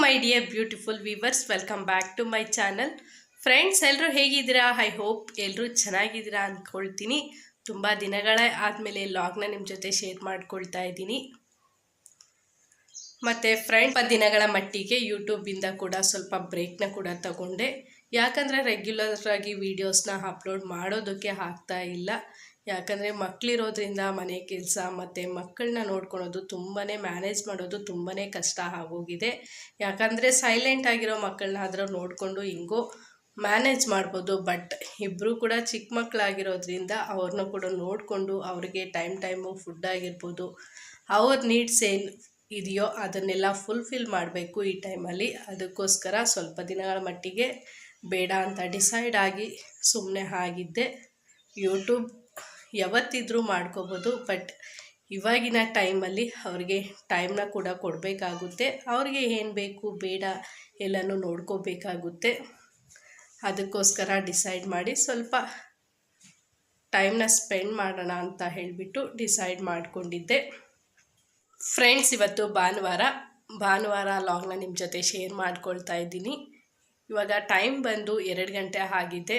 My dear beautiful viewers welcome back to my channel friends ಎಲ್ಲರೂ ಹೇಗಿದ್ದೀರಾ? I hope ಎಲ್ಲರೂ ಚೆನ್ನಾಗಿದ್ದೀರಾ ಅಂದ್ಕೊಳ್ತೀನಿ ತುಂಬ ದಿನಗಳೇ ಆದಮೇಲೆ ಲಾಗ್ನ ನಿಮ್ಮ ಜೊತೆ ಶೇರ್ ಮಾಡ್ಕೊಳ್ತಾ ಇದ್ದೀನಿ. ಮತ್ತು ಫ್ರೆಂಡ್ ದಿನಗಳ ಮಟ್ಟಿಗೆ ಯೂಟ್ಯೂಬಿಂದ ಕೂಡ ಸ್ವಲ್ಪ ಬ್ರೇಕ್ನ ಕೂಡ ತಗೊಂಡೆ. ಯಾಕಂದರೆ ರೆಗ್ಯುಲರಾಗಿ ವೀಡಿಯೋಸ್ನ ಅಪ್ಲೋಡ್ ಮಾಡೋದಕ್ಕೆ ಆಗ್ತಾ ಇಲ್ಲ. ಯಾಕಂದರೆ ಮಕ್ಕಳಿರೋದ್ರಿಂದ ಮನೆ ಕೆಲಸ ಮತ್ತು ಮಕ್ಕಳನ್ನ ನೋಡ್ಕೊಳೋದು ತುಂಬಾ ಮ್ಯಾನೇಜ್ ಮಾಡೋದು ತುಂಬಾ ಕಷ್ಟ ಆಗೋಗಿದೆ. ಯಾಕಂದರೆ ಸೈಲೆಂಟ್ ಆಗಿರೋ ಮಕ್ಕಳನ್ನ ಆದರೂ ನೋಡಿಕೊಂಡು ಹಿಂಗೋ ಮ್ಯಾನೇಜ್ ಮಾಡ್ಬೋದು. ಬಟ್ ಇಬ್ಬರು ಕೂಡ ಚಿಕ್ಕ ಮಕ್ಕಳಾಗಿರೋದ್ರಿಂದ ಅವ್ರನ್ನ ಕೂಡ ನೋಡಿಕೊಂಡು ಅವ್ರಿಗೆ ಟೈಮ್ ಟೈಮು ಫುಡ್ ಆಗಿರ್ಬೋದು. ಅವ್ರ ನೀಡ್ಸ್ ಏನು ಇದೆಯೋ ಅದನ್ನೆಲ್ಲ ಫುಲ್ಫಿಲ್ ಮಾಡಬೇಕು ಈ ಟೈಮಲ್ಲಿ ಅದಕ್ಕೋಸ್ಕರ ಸ್ವಲ್ಪ ದಿನಗಳ ಮಟ್ಟಿಗೆ ಬೇಡ ಅಂತ ಡಿಸೈಡ್ ಆಗಿ ಸುಮ್ಮನೆ ಆಗಿದ್ದೆ. ಯೂಟ್ಯೂಬ್ ಯಾವತ್ತಿದ್ರೂ ಮಾಡ್ಕೋಬೋದು, ಬಟ್ ಇವಾಗಿನ ಟೈಮಲ್ಲಿ ಅವ್ರಿಗೆ ಟೈಮ್ನ ಕೂಡ ಕೊಡಬೇಕಾಗುತ್ತೆ. ಅವ್ರಿಗೆ ಏನು ಬೇಕು, ಬೇಡ ಎಲ್ಲನೂ ನೋಡ್ಕೋಬೇಕಾಗುತ್ತೆ. ಅದಕ್ಕೋಸ್ಕರ ಡಿಸೈಡ್ ಮಾಡಿ ಸ್ವಲ್ಪ ಟೈಮ್ನ ಸ್ಪೆಂಡ್ ಮಾಡೋಣ ಅಂತ ಹೇಳಿಬಿಟ್ಟು ಡಿಸೈಡ್ ಮಾಡಿಕೊಂಡಿದ್ದೆ. ಫ್ರೆಂಡ್ಸ್ ಇವತ್ತು ಭಾನುವಾರ ಭಾನುವಾರ ಲಾಗ್ನ ನಿಮ್ಮ ಜೊತೆ ಶೇರ್ ಮಾಡ್ಕೊಳ್ತಾ ಇದ್ದೀನಿ. ಇವಾಗ ಟೈಮ್ ಬಂದು ಎರಡು ಗಂಟೆ ಆಗಿದೆ.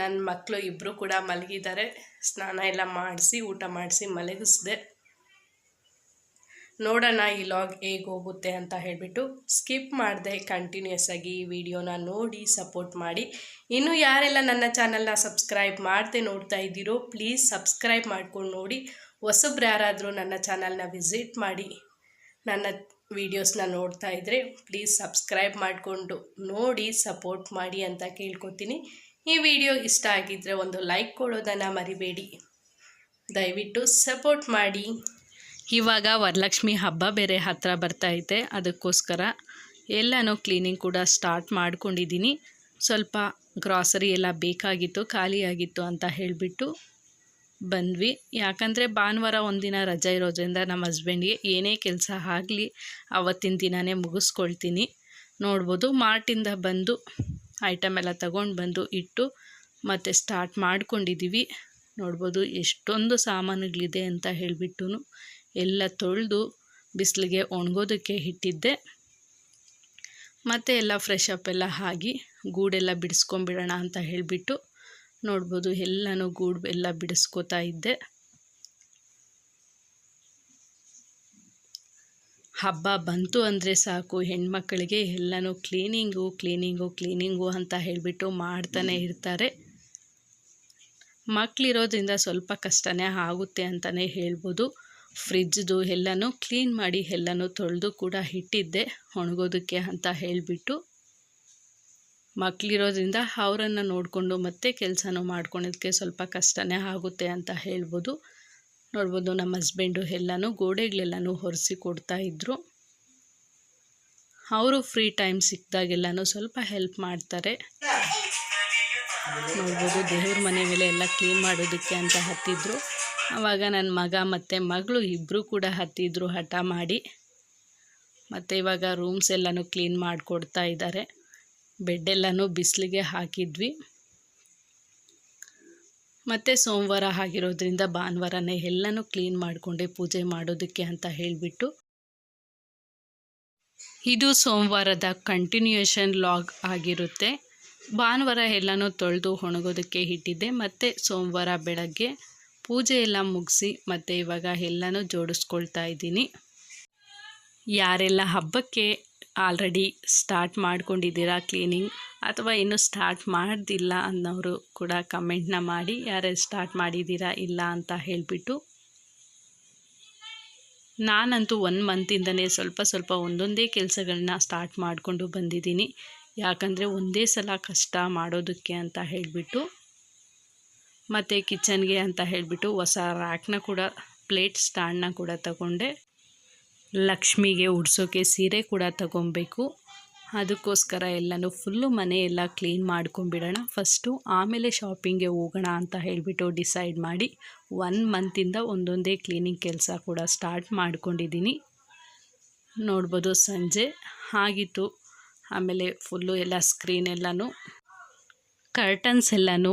ನನ್ನ ಮಕ್ಕಳು ಇಬ್ಬರು ಕೂಡ ಮಲಗಿದ್ದಾರೆ. ಸ್ನಾನ ಎಲ್ಲ ಮಾಡಿಸಿ, ಊಟ ಮಾಡಿಸಿ ಮಲಗಿಸಿದೆ. ನೋಡೋಣ ಈ ಲಾಗ್ ಹೇಗೆ ಹೋಗುತ್ತೆ ಅಂತ ಹೇಳಿಬಿಟ್ಟು ಸ್ಕಿಪ್ ಮಾಡಿದೆ ಕಂಟಿನ್ಯೂಸ್ ಆಗಿ ಈ ವಿಡಿಯೋನ ನೋಡಿ ಸಪೋರ್ಟ್ ಮಾಡಿ. ಇನ್ನು ಯಾರೆಲ್ಲ ನನ್ನ ಚಾನಲ್ನ ಸಬ್ಸ್ಕ್ರೈಬ್ ಮಾಡದೆ ನೋಡ್ತಾ ಇದ್ದೀರೋ, ಪ್ಲೀಸ್ ಸಬ್ಸ್ಕ್ರೈಬ್ ಮಾಡ್ಕೊಂಡು ನೋಡಿ. ಹೊಸಬ್ರು ಯಾರಾದರೂ ನನ್ನ ಚಾನಲ್ನ ವಿಸಿಟ್ ಮಾಡಿ, ನನ್ನ ವಿಡಿಯೋಸ್ನ ನೋಡ್ತಾ ಇದ್ದರೆ ಪ್ಲೀಸ್ ಸಬ್ಸ್ಕ್ರೈಬ್ ಮಾಡಿಕೊಂಡು ನೋಡಿ, ಸಪೋರ್ಟ್ ಮಾಡಿ ಅಂತ ಕೇಳ್ಕೊತೀನಿ. ಈ ವಿಡಿಯೋ ಇಷ್ಟ ಆಗಿದ್ದರೆ ಒಂದು ಲೈಕ್ ಕೊಡೋದನ್ನು ಮರಿಬೇಡಿ. ದಯವಿಟ್ಟು ಸಪೋರ್ಟ್ ಮಾಡಿ. ಇವಾಗ ವರಲಕ್ಷ್ಮಿ ಹಬ್ಬ ಬೇರೆ ಹತ್ತಿರ ಬರ್ತಾಯಿದೆ ಅದಕ್ಕೋಸ್ಕರ ಎಲ್ಲನೂ ಕ್ಲೀನಿಂಗ್ ಕೂಡ ಸ್ಟಾರ್ಟ್ ಮಾಡ್ಕೊಂಡಿದ್ದೀನಿ. ಸ್ವಲ್ಪ ಗ್ರಾಸರಿ ಎಲ್ಲ ಬೇಕಾಗಿತ್ತು ಖಾಲಿಯಾಗಿತ್ತು ಅಂತ ಹೇಳಿಬಿಟ್ಟು ಬಂದ್ವಿ. ಯಾಕಂದರೆ ಭಾನುವಾರ ಒಂದಿನ ರಜೆ ಇರೋದ್ರಿಂದ ನಮ್ಮ ಹಸ್ಬೆಂಡ್ಗೆ ಏನೇ ಕೆಲಸ ಆಗಲಿ ಅವತ್ತಿನ ದಿನವೇ ಮುಗಿಸ್ಕೊಳ್ತೀನಿ. ನೋಡ್ಬೋದು ಮಾರ್ಟಿಂದ ಬಂದು ಐಟಮ್ ಎಲ್ಲ ತಗೊಂಡು ಬಂದು ಇಟ್ಟು ಮತ್ತೆ ಸ್ಟಾರ್ಟ್ ಮಾಡ್ಕೊಂಡಿದ್ದೀವಿ ನೋಡ್ಬೋದು ಎಷ್ಟೊಂದು ಸಾಮಾನುಗಳಿದೆ ಅಂತ ಹೇಳಿಬಿಟ್ಟು ಎಲ್ಲ ತೊಳೆದು ಬಿಸಿಲಿಗೆ ಒಣಗೋದಕ್ಕೆ ಇಟ್ಟಿದ್ದೆ. ಮತ್ತು ಎಲ್ಲ ಫ್ರೆಶ್ ಅಪ್ ಎಲ್ಲ ಆಗಿ ಗೂಡೆಲ್ಲ ಬಿಡಿಸ್ಕೊಂಬಿಡೋಣ ಅಂತ ಹೇಳಿಬಿಟ್ಟು ನೋಡ್ಬೋದು ಎಲ್ಲನೂ ಗೂಡು ಎಲ್ಲ ಬಿಡಿಸ್ಕೋತಾ ಇದ್ದೆ. ಹಬ್ಬ ಬಂತು ಅಂದರೆ ಸಾಕು. ಹೆಣ್ಮಕ್ಕಳಿಗೆ ಎಲ್ಲನೂ ಕ್ಲೀನಿಂಗು ಕ್ಲೀನಿಂಗು ಕ್ಲೀನಿಂಗು ಅಂತ ಹೇಳಿಬಿಟ್ಟು ಮಾಡ್ತಾನೆ ಇರ್ತಾರೆ. ಮಕ್ಕಳಿರೋದ್ರಿಂದ ಸ್ವಲ್ಪ ಕಷ್ಟನೇ ಆಗುತ್ತೆ ಅಂತಲೇ ಹೇಳ್ಬೋದು. ಫ್ರಿಜ್ದು ಎಲ್ಲನೂ ಕ್ಲೀನ್ ಮಾಡಿ ಎಲ್ಲನೂ ತೊಳೆದು ಕೂಡ ಇಟ್ಟಿದ್ದೆ, ಒಣಗೋದಕ್ಕೆ ಅಂತ ಹೇಳಿಬಿಟ್ಟು. ಮಕ್ಕಳಿರೋದ್ರಿಂದ ಅವರನ್ನು ನೋಡಿಕೊಂಡು ಮತ್ತೆ ಕೆಲಸನೂ ಮಾಡ್ಕೊಳೋದಕ್ಕೆ ಸ್ವಲ್ಪ ಕಷ್ಟನೇ ಆಗುತ್ತೆ ಅಂತ ಹೇಳ್ಬೋದು. ನೋಡ್ಬೋದು ನಮ್ಮ ಹಸ್ಬೆಂಡು ಎಲ್ಲನೂ ಗೋಡೆಗಳೆಲ್ಲನೂ ಕೊಡ್ತಾ ಕೊಡ್ತಾಯಿದ್ರು ಅವರು ಫ್ರೀ ಟೈಮ್ ಸಿಕ್ಕಿದಾಗೆಲ್ಲನೂ ಸ್ವಲ್ಪ ಹೆಲ್ಪ್ ಮಾಡ್ತಾರೆ. ನೋಡ್ಬೋದು ದೇವ್ರ ಮನೆ ಮೇಲೆ ಎಲ್ಲ ಕ್ಲೀನ್ ಮಾಡೋದಕ್ಕೆ ಅಂತ ಹತ್ತಿದ್ರು. ಆವಾಗ ನನ್ನ ಮಗ ಮತ್ತು ಮಗಳು ಇಬ್ಬರು ಕೂಡ ಹತ್ತಿದ್ರು ಹಠ ಮಾಡಿ. ಮತ್ತು ಇವಾಗ ರೂಮ್ಸ್ ಎಲ್ಲನೂ ಕ್ಲೀನ್ ಮಾಡಿಕೊಡ್ತಾ ಇದ್ದಾರೆ ಬೆಡ್ಡೆಲ್ಲನೂ ಬಿಸಿಲಿಗೆ ಹಾಕಿದ್ವಿ. ಮತ್ತು ಸೋಮವಾರ ಆಗಿರೋದ್ರಿಂದ ಭಾನುವಾರನೇ ಎಲ್ಲನೂ ಕ್ಲೀನ್ ಮಾಡಿಕೊಂಡೆ ಪೂಜೆ ಮಾಡೋದಕ್ಕೆ ಅಂತ ಹೇಳಿಬಿಟ್ಟು ಇದು ಸೋಮವಾರದ ಕಂಟಿನ್ಯೂಯೇಷನ್ ಲಾಗ್ ಆಗಿರುತ್ತೆ. ಭಾನುವಾರ ಎಲ್ಲನೂ ತೊಳೆದು ಒಣಗೋದಕ್ಕೆ ಇಟ್ಟಿದ್ದೆ. ಮತ್ತು ಸೋಮವಾರ ಬೆಳಗ್ಗೆ ಪೂಜೆ ಎಲ್ಲ ಮುಗಿಸಿ ಮತ್ತು ಇವಾಗ ಎಲ್ಲನೂ ಜೋಡಿಸ್ಕೊಳ್ತಾ ಇದ್ದೀನಿ. ಯಾರೆಲ್ಲ ಹಬ್ಬಕ್ಕೆ ಆಲ್ರೆಡಿ ಸ್ಟಾರ್ಟ್ ಮಾಡ್ಕೊಂಡಿದ್ದೀರಾ ಕ್ಲೀನಿಂಗ್ ಅಥವಾ ಇನ್ನೂ ಸ್ಟಾರ್ಟ್ ಮಾಡ್ದಿಲ್ಲ ಅನ್ನೋರು ಕೂಡ ಕಮೆಂಟ್ನ ಮಾಡಿ, ಯಾರೇ ಸ್ಟಾರ್ಟ್ ಮಾಡಿದ್ದೀರಾ ಇಲ್ಲ ಅಂತ ಹೇಳಿಬಿಟ್ಟು. ನಾನಂತೂ ಒನ್ ಮಂತಿಂದನೇ ಸ್ವಲ್ಪ ಸ್ವಲ್ಪ ಒಂದೊಂದೇ ಕೆಲಸಗಳನ್ನ ಸ್ಟಾರ್ಟ್ ಮಾಡಿಕೊಂಡು ಬಂದಿದ್ದೀನಿ. ಯಾಕಂದರೆ ಒಂದೇ ಸಲ ಕಷ್ಟ ಮಾಡೋದಕ್ಕೆ ಅಂತ ಹೇಳಿಬಿಟ್ಟು, ಮತ್ತು ಕಿಚನ್ಗೆ ಅಂತ ಹೇಳಿಬಿಟ್ಟು ಹೊಸ ರ್ಯಾಕ್ನ ಕೂಡ ಪ್ಲೇಟ್ ಸ್ಟ್ಯಾಂಡ್ನ ಕೂಡ ತಗೊಂಡೆ. ಲಕ್ಷ್ಮಿಗೆ ಉಡ್ಸೋಕ್ಕೆ ಸೀರೆ ಕೂಡ ತಗೊಬೇಕು. ಅದಕ್ಕೋಸ್ಕರ ಎಲ್ಲನೂ ಫುಲ್ಲು ಮನೆ ಎಲ್ಲ ಕ್ಲೀನ್ ಮಾಡ್ಕೊಂಬಿಡೋಣ ಫಸ್ಟು ಆಮೇಲೆ ಶಾಪಿಂಗ್ಗೆ ಹೋಗೋಣ ಅಂತ ಹೇಳಿಬಿಟ್ಟು ಡಿಸೈಡ್ ಮಾಡಿ ಒನ್ ಮಂತಿಂದ ಒಂದೊಂದೇ ಕ್ಲೀನಿಂಗ್ ಕೆಲಸ ಕೂಡ ಸ್ಟಾರ್ಟ್ ಮಾಡ್ಕೊಂಡಿದ್ದೀನಿ. ನೋಡ್ಬೋದು ಸಂಜೆ ಆಗಿತ್ತು. ಆಮೇಲೆ ಫುಲ್ಲು ಎಲ್ಲ ಸ್ಕ್ರೀನ್ ಎಲ್ಲನೂ, ಕರ್ಟನ್ಸ್ ಎಲ್ಲನೂ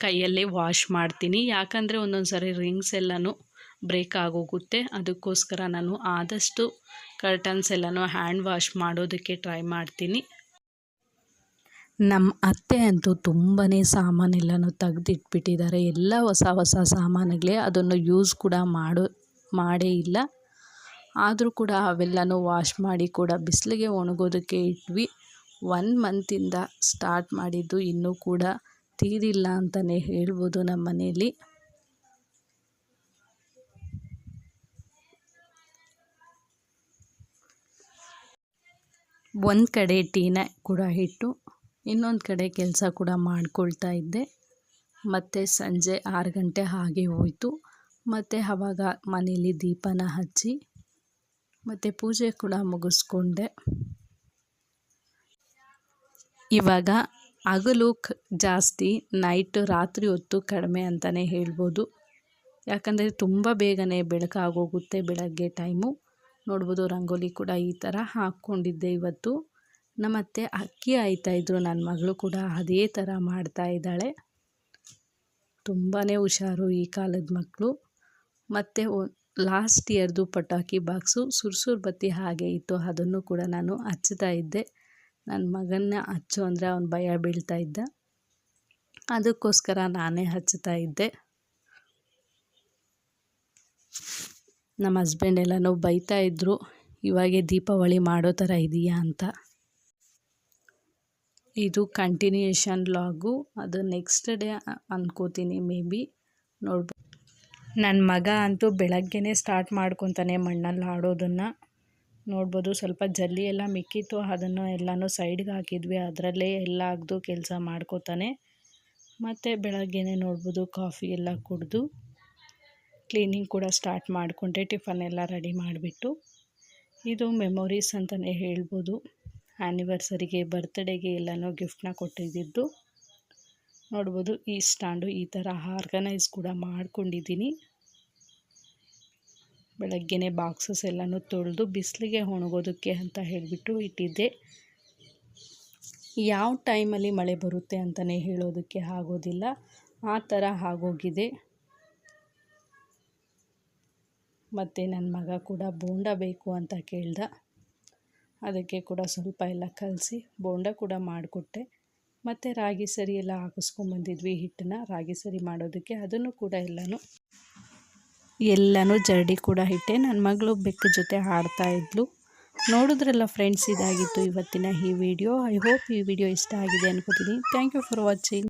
ಕೈಯಲ್ಲೇ ವಾಶ್ ಮಾಡ್ತೀನಿ. ಯಾಕಂದರೆ ಒಂದೊಂದು ಸಾರಿ ರಿಂಗ್ಸ್ ಎಲ್ಲನೂ ಬ್ರೇಕ್ ಆಗೋಗುತ್ತೆ. ಅದಕ್ಕೋಸ್ಕರ ನಾನು ಆದಷ್ಟು ಕರ್ಟನ್ಸ್ ಎಲ್ಲನೂ ಹ್ಯಾಂಡ್ ವಾಶ್ ಮಾಡೋದಕ್ಕೆ ಟ್ರೈ ಮಾಡ್ತೀನಿ. ನಮ್ಮ ಅತ್ತೆ ಅಂತೂ ತುಂಬಾ ಸಾಮಾನೆಲ್ಲನೂ ತೆಗೆದಿಟ್ಬಿಟ್ಟಿದ್ದಾರೆ. ಎಲ್ಲ ಹೊಸ ಹೊಸ ಸಾಮಾನುಗಳೇ ಅದನ್ನು ಯೂಸ್ ಕೂಡ ಮಾಡೋ, ಮಾಡೇ ಇಲ್ಲ. ಆದರೂ ಕೂಡ ಅವೆಲ್ಲನೂ ವಾಶ್ ಮಾಡಿ ಕೂಡ ಬಿಸಿಲಿಗೆ ಒಣಗೋದಕ್ಕೆ ಇಟ್ವಿ. ಒನ್ ಮಂತಿಂದ ಸ್ಟಾರ್ಟ್ ಮಾಡಿದ್ದು ಇನ್ನೂ ಕೂಡ ತೀರಿಲ್ಲ ಅಂತಲೇ ಹೇಳ್ಬೋದು ನಮ್ಮ ಮನೆಯಲ್ಲಿ ಒಂದು ಕಡೆ ಟೀನ ಕೂಡ ಇಟ್ಟು ಇನ್ನೊಂದು ಕಡೆ ಕೆಲಸ ಕೂಡ ಮಾಡ್ಕೊಳ್ತಾ ಇದ್ದೆ. ಮತ್ತು ಸಂಜೆ ಆರು ಗಂಟೆ ಹಾಗೆ ಹೋಯಿತು. ಮತ್ತು ಆವಾಗ ಮನೇಲಿ ದೀಪನ ಹಚ್ಚಿ ಮತ್ತು ಪೂಜೆ ಕೂಡ ಮುಗಿಸ್ಕೊಂಡೆ. ಇವಾಗ ಹಗಲು ಕ್ ಜಾಸ್ತಿ ನೈಟ್ ರಾತ್ರಿ ಹೊತ್ತು ಕಡಿಮೆ ಅಂತಲೇ ಹೇಳ್ಬೋದು. ಯಾಕಂದರೆ ತುಂಬ ಬೇಗನೆ ಬೆಳಕಾಗೋಗುತ್ತೆ ಬೆಳಗ್ಗೆ ಟೈಮು. ನೋಡ್ಬೋದು, ರಂಗೋಲಿ ಕೂಡ ಈ ಥರ ಹಾಕ್ಕೊಂಡಿದ್ದೆ ಇವತ್ತು. ನಮ್ಮತ್ತೆ ಅಕ್ಕಿ ಆಯ್ತಾಯಿದ್ರು ನನ್ನ ಮಗಳು ಕೂಡ ಅದೇ ಥರ ಮಾಡ್ತಾ ಇದ್ದಾಳೆ. ತುಂಬಾ ಹುಷಾರು ಈ ಕಾಲದ ಮಕ್ಕಳು ಮತ್ತು ಲಾಸ್ಟ್ ಇಯರ್ದು ಪಟಾಕಿ ಬಾಕ್ಸು ಸುರ್ಸುರ್ ಬತ್ತಿ ಹಾಗೆ ಇತ್ತು, ಅದನ್ನು ಕೂಡ ನಾನು ಹಚ್ತಾ ಇದ್ದೆ. ನನ್ನ ಮಗನ್ನ ಹಚ್ಚು ಅಂದರೆ ಅವನು ಭಯ ಬೀಳ್ತಾ ಇದ್ದ. ಅದಕ್ಕೋಸ್ಕರ ನಾನೇ ಹಚ್ತಾ ಇದ್ದೆ. ನಮ್ಮ ಹಸ್ಬೆಂಡ್ ಎಲ್ಲನೂ ಬೈತಾ ಇದ್ದರು ಇವಾಗೆ ದೀಪಾವಳಿ ಮಾಡೋ ಥರ ಇದೆಯಾ? ಅಂತ. ಇದು ಕಂಟಿನ್ಯೂಯೇಷನ್ ಲಾಗು ಅದು ನೆಕ್ಸ್ಟ್ ಡೇ ಅನ್ಕೋತೀನಿ ಮೇ ಬಿ ನೋಡ್ಬೋದು ನನ್ನ ಮಗ ಅಂತೂ ಬೆಳಗ್ಗೆನೇ ಸ್ಟಾರ್ಟ್ ಮಾಡ್ಕೊತಾನೆ ಮಣ್ಣಲ್ಲಿ ಆಡೋದನ್ನು. ನೋಡ್ಬೋದು ಸ್ವಲ್ಪ ಜಲ್ಲಿ ಎಲ್ಲ ಮಿಕ್ಕಿತ್ತು, ಅದನ್ನು ಎಲ್ಲನೂ ಸೈಡ್ಗೆ ಹಾಕಿದ್ವಿ. ಅದರಲ್ಲೇ ಎಲ್ಲ ಅಗ್ದು ಕೆಲಸ ಮಾಡ್ಕೋತಾನೆ. ಮತ್ತು ಬೆಳಗ್ಗೆನೇ ನೋಡ್ಬೋದು ಕಾಫಿ ಎಲ್ಲ ಕುಡಿದು. ಕ್ಲೀನಿಂಗ್ ಕೂಡ ಸ್ಟಾರ್ಟ್ ಮಾಡಿಕೊಂಡೆ, ಟಿಫನ್ ಎಲ್ಲ ರೆಡಿ ಮಾಡಿಬಿಟ್ಟು. ಇದು ಮೆಮೊರೀಸ್ ಅಂತಲೇ ಹೇಳ್ಬೋದು. ಆ್ಯನಿವರ್ಸರಿಗೆ ಬರ್ತ್ಡೇಗೆ ಎಲ್ಲನೂ ಗಿಫ್ಟ್ನ ಕೊಟ್ಟಿದ್ದು ನೋಡ್ಬೋದು, ಈ ಸ್ಟ್ಯಾಂಡು ಈ ಥರ ಆರ್ಗನೈಸ್ ಕೂಡ ಮಾಡ್ಕೊಂಡಿದ್ದೀನಿ. ಬೆಳಗ್ಗೆನೇ ಬಾಕ್ಸಸ್ ಎಲ್ಲನೂ ತೊಳೆದು ಬಿಸಿಲಿಗೆ ಒಣಗೋದಕ್ಕೆ ಅಂತ ಹೇಳಿಬಿಟ್ಟು ಇಟ್ಟಿದ್ದೆ. ಯಾವ ಟೈಮಲ್ಲಿ ಮಳೆ ಬರುತ್ತೆ ಅಂತಲೇ ಹೇಳೋದಕ್ಕೆ ಆಗೋದಿಲ್ಲ. ಆ ಥರ ಆಗೋಗಿದೆ. ಮತ್ತು ನನ್ನ ಮಗ ಕೂಡ ಬೋಂಡ ಬೇಕು ಅಂತ ಕೇಳ್ದ. ಅದಕ್ಕೆ ಕೂಡ ಸ್ವಲ್ಪ ಎಲ್ಲ ಕಲಸಿ ಬೋಂಡ ಕೂಡ ಮಾಡಿಕೊಟ್ಟೆ. ಮತ್ತು ರಾಗಿ ಸರಿ ಎಲ್ಲ ಹಾಕಿಸ್ಕೊಂಬಂದಿದ್ವಿ ಹಿಟ್ಟನ್ನ. ರಾಗಿ ಸರಿ ಮಾಡೋದಕ್ಕೆ ಅದನ್ನು ಕೂಡ ಎಲ್ಲನೂ ಎಲ್ಲನೂ ಜರಡಿ ಕೂಡ ಇಟ್ಟೆ. ನನ್ನ ಮಗಳು ಬೆಕ್ಕ ಜೊತೆ ಹಾಡ್ತಾ ಇದ್ಲು. ನೋಡಿದ್ರಲ್ಲ ಫ್ರೆಂಡ್ಸ್ ಇದಾಗಿತ್ತು ಇವತ್ತಿನ ಈ ವಿಡಿಯೋ ಐ ಹೋಪ್ ಈ ವಿಡಿಯೋ ಇಷ್ಟ ಆಗಿದೆ ಅನ್ಕೋತೀನಿ. Thank you for watching